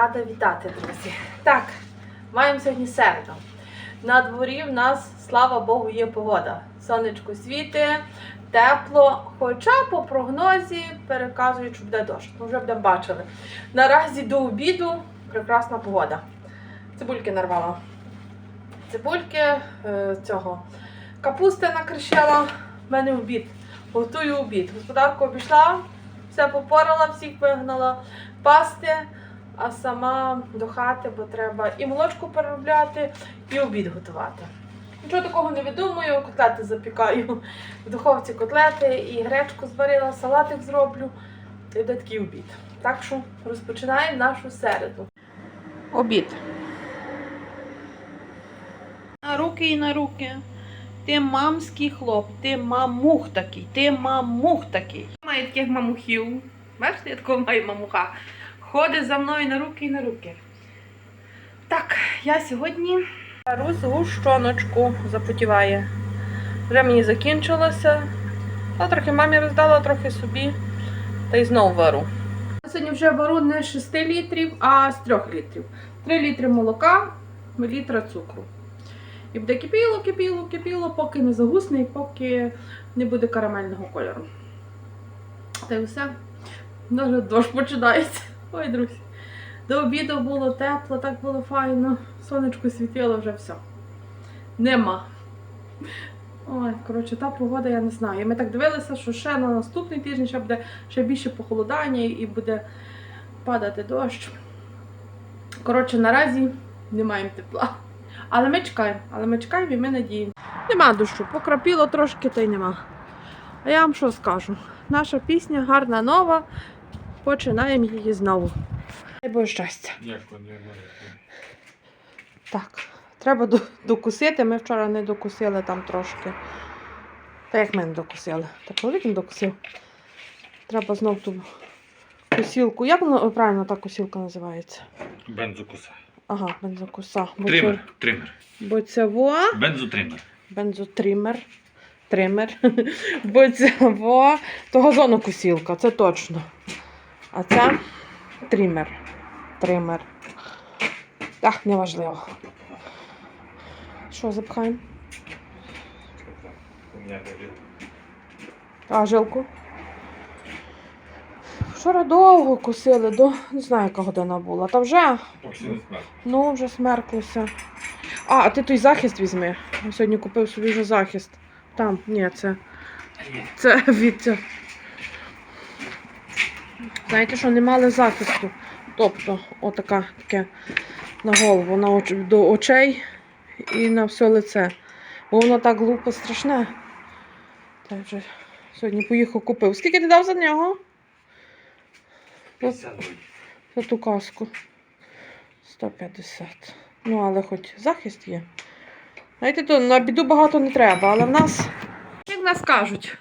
Рада вітати, друзі. Так, маємо сьогодні середу. На дворі в нас, слава Богу, є погода. Сонечко світить, тепло. Хоча по прогнозі переказують, що буде дощ. Ми вже будемо бачили. Наразі до обіду прекрасна погода. Цибульки нарвала. Цибульки е, цього. Капусти накришила. В мене обід. Готую обід. Господарку обійшла, все попорала, всіх вигнала пасти, а сама до хати, бо треба і молочку переробляти, і обід готувати. Нічого такого не видумую, котлети запікаю в духовці котлети, і гречку зварила, салатик зроблю. І буде такий обід. Так що розпочинаємо нашу середу. Обід. На руки і на руки. Ти мамський хлоп, ти мамух такий, ти мамух такий. Має таких мамухів. Бачите, я такого маю мамуха. Ходить за мною на руки і на руки. Так, я сьогодні беру згущоночку, запотіває. Вже мені закінчилося. Та трохи мамі роздала, трохи собі. Та й знову вару. Сьогодні вже вару не з 6 літрів, а з 3 літрів. 3 літри молока, літра цукру. І буде кипіло, кипіло, кипіло, поки не загусне і поки не буде карамельного кольору. Та й все. Дуже дощ починається. Ой, друзі. До обіду було тепло, так було файно. Сонечко світило вже все. Нема. Ой, коротше, та погода, я не знаю. І ми так дивилися, що ще на наступний тиждень ще буде ще більше похолодання і буде падати дощ. Коротше, наразі не маємо тепла. Але ми чекаємо, але ми чекаємо і ми надіємо. Нема дощу, покрапіло трошки, та й нема. А я вам що скажу? Наша пісня гарна нова. Починаємо її знову. Дай Боже щастя. Дякую. Так, треба докусити. Ми вчора не докусили там трошки. Та як ми не докусили? Та чоловік не докусив. Треба знов ту кусілку. Як воно правильно та кусілка називається? Бензокуса. Ага, бензокуса. Бо Тример. Це, Тример. бо це во. Бензотример. бензотример. Тример. Бо це во, то газонокосілка, це точно. А це тример. Тример. Так, неважливо. Що запхаємо? А, жилку? Вчора довго косили, до не знаю, яка година була. Та вже, ну, вже смерклося. А, а ти той захист візьми. Я сьогодні купив собі вже захист. Там, ні, це. Це від. Знаєте, що не мали захисту. Тобто, отака таке на голову, на оч... до очей і на все лице. Бо воно так глупо страшне. Та вже сьогодні поїхав купив. Скільки ти дав за нього? 50. За ту каску. 150. Ну, але хоч захист є. Знаєте, то на біду багато не треба, але в нас, як в нас кажуть,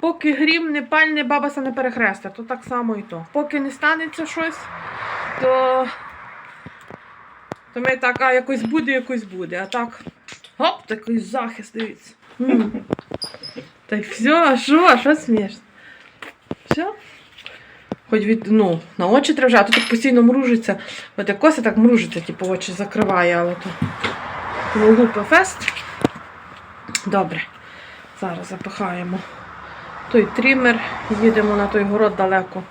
поки грім не пальне, бабася не перехрестя, то так само і то. Поки не станеться щось, то, то ми так, а якось буде, якось буде. А так, гоп, такий захист, дивіться. М. Та все, а що, що смішно? Все. Хоч від, ну, на очі треба а то так постійно мружиться. От як коса так мружиться, типу очі закриває, але то ну, фест. Добре. Зараз запихаємо той трімер, їдемо на той город далеко.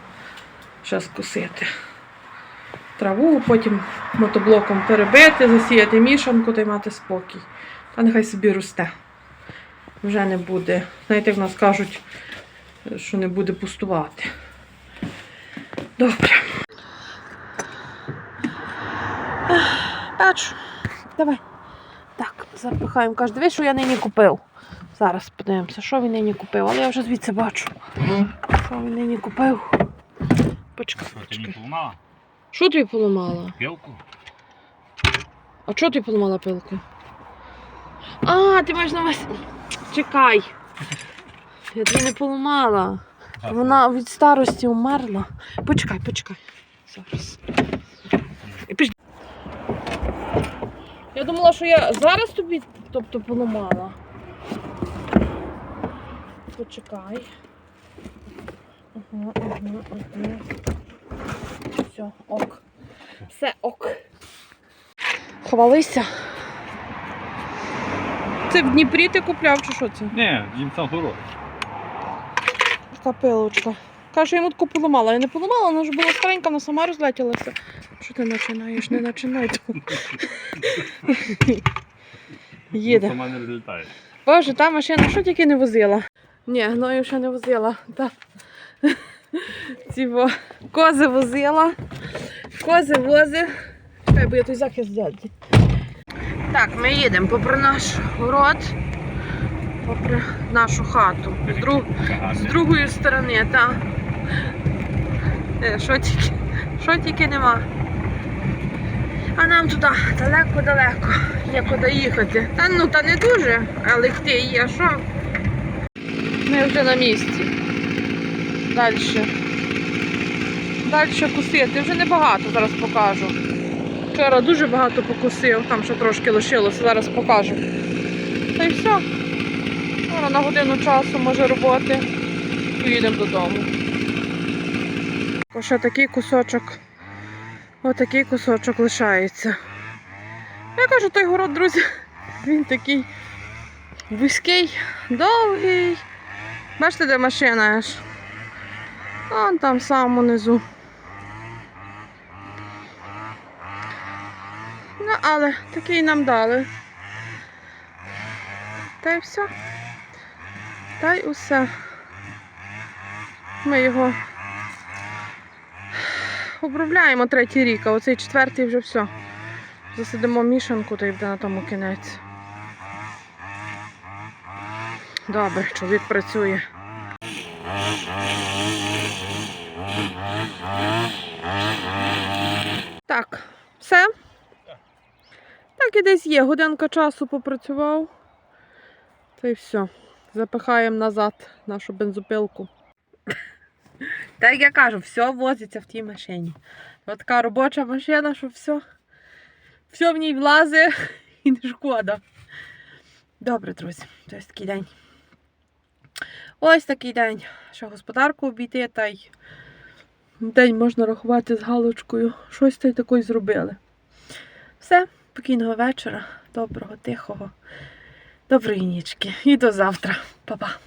Ще скусити. Траву, потім мотоблоком перебити, засіяти мішанку та й мати спокій. Та нехай собі росте. Вже не буде. Знаєте, як нас кажуть, що не буде пустувати. Добре. Бачу. Давай. Так, запихаємо. Каже, дивись, що я нині купив. Зараз подивимося, що він нині купив, але я вже звідси бачу. Що він нині купив. Почекай, Ти не почекай. поламала Що тобі поламала? пілку? А чого ти поламала пилку? А, ти маєш на увазі. Чекай. Я тобі не поламала. Вона від старості умерла. Почекай, почекай. Зараз. Я думала, що я зараз тобі тобто, поламала почекай. Ага, ага, ага. Все, ок. Все ок. Хвалися. Це в Дніпрі ти купляв чи що це? Ні, їм там город. Така. Каже, йому таку поламала. Я не поламала, вона ж була старенька, вона сама розлетілася. Що ти починаєш? Не починай тут. Їде. Сама не розлітає. Боже, та машина що тільки не возила. Ні, гною ще не возила. Та. Ці. Кози возила. Кози вози. Хай би я той захист взяти. Так, ми їдемо попри наш город, попри нашу хату. З, друг... з другої сторони, та. Е, Що тільки, що тільки нема. А нам туди далеко-далеко. Є куди їхати. Та ну та не дуже, але йти є, що? Ми вже на місці. Далі. Далі кусити. Вже небагато зараз покажу. Вчора дуже багато покусив, там ще трошки лишилося, зараз покажу. Та й все. Зараз на годину часу може роботи. Поїдемо додому. Ще такий кусочок. Отакий кусочок лишається. Я кажу, той город, друзі, він такий вузький, довгий. Бачите, де машина аж? Вон там сам унизу. Ну, але такий нам дали. Та й все. Та й усе. Ми його обробляємо третій рік, а оцей четвертий вже все. Засадимо мішанку та й буде на тому кінець. Добре, чоловік працює. Так, все. Так і десь є. Годинка часу попрацював. Та й все. Запихаємо назад нашу бензопилку. Так я кажу, все возиться в тій машині. Ось така робоча машина, що все, все в ній влазить і не шкода. Добре, друзі, ось такий день. Ось такий день. що господарку обійти, та й день можна рахувати з галочкою. Щось та й такої зробили. Все, спокійного вечора, доброго, тихого, доброї нічки. І до завтра. Па-па.